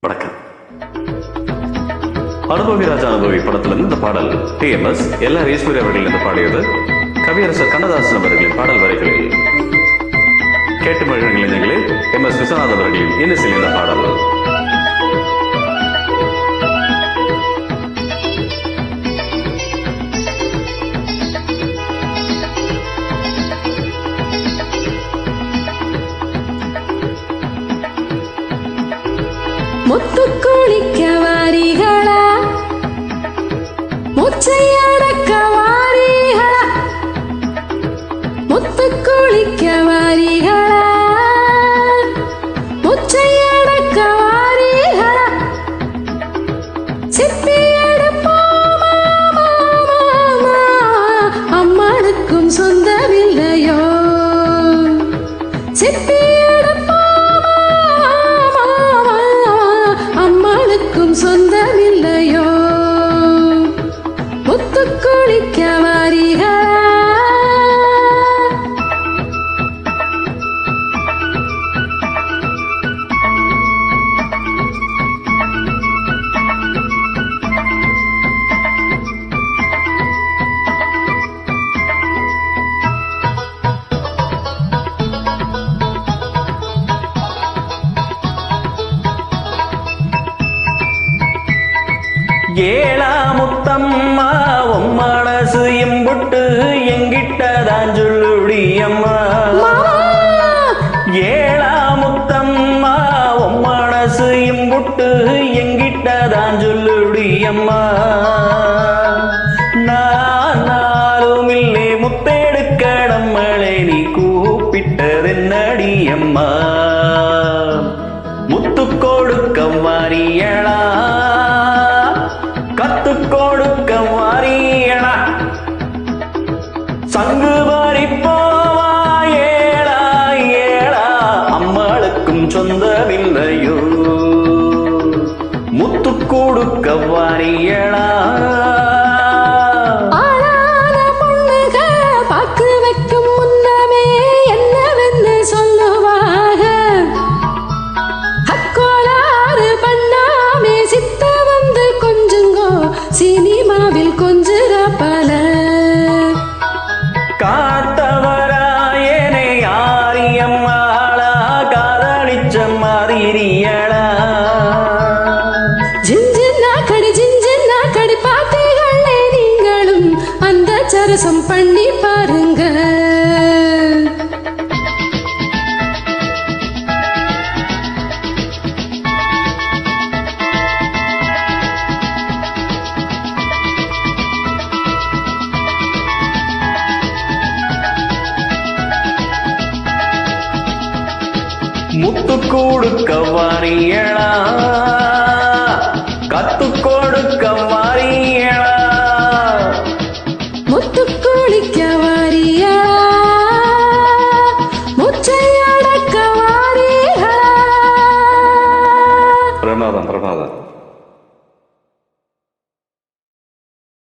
வணக்கம். அனுபவி ராஜா அனுபவி படத்திலிருந்து இந்த பாடல் T M S L R Eswari அவர்கள் இந்த பாடியது கவியரசர் கண்ணதாசன் அவர்களின் பாடல் வரைகளில் கேட்டு மகிழ்கள் இளைஞர்களே. எம் எஸ் விஸ்வநாத் அவர்களின் இன்னிசையில் இந்த பாடல். முத்துக்குளிக்க வாரிகளா முச்சையடக்க வாரிகளா முத்துக்குளிக்க வாரிகளா കുളിക്കാം ஏழா முத்தம்மா உன் மனசு எம்புட்டு எங்கிட்டதான் சொல்லுடி அம்மா ஏழா முத்தம்மா உன் மனசு எம்புட்டு எங்கிட்டதான் சொல்லுடி அம்மா சங்கு வாரி போவா ஏழா ஏழா அம்மாளுக்கும் சொந்தமில்லையோ. முத்து கொடுக்க வாரியளா சினிமாவில் கொஞ்சம் அந்த பண்ணி பாருங்க. முத்து கூடு வாரியளா கத்து குளிக்க வாரியா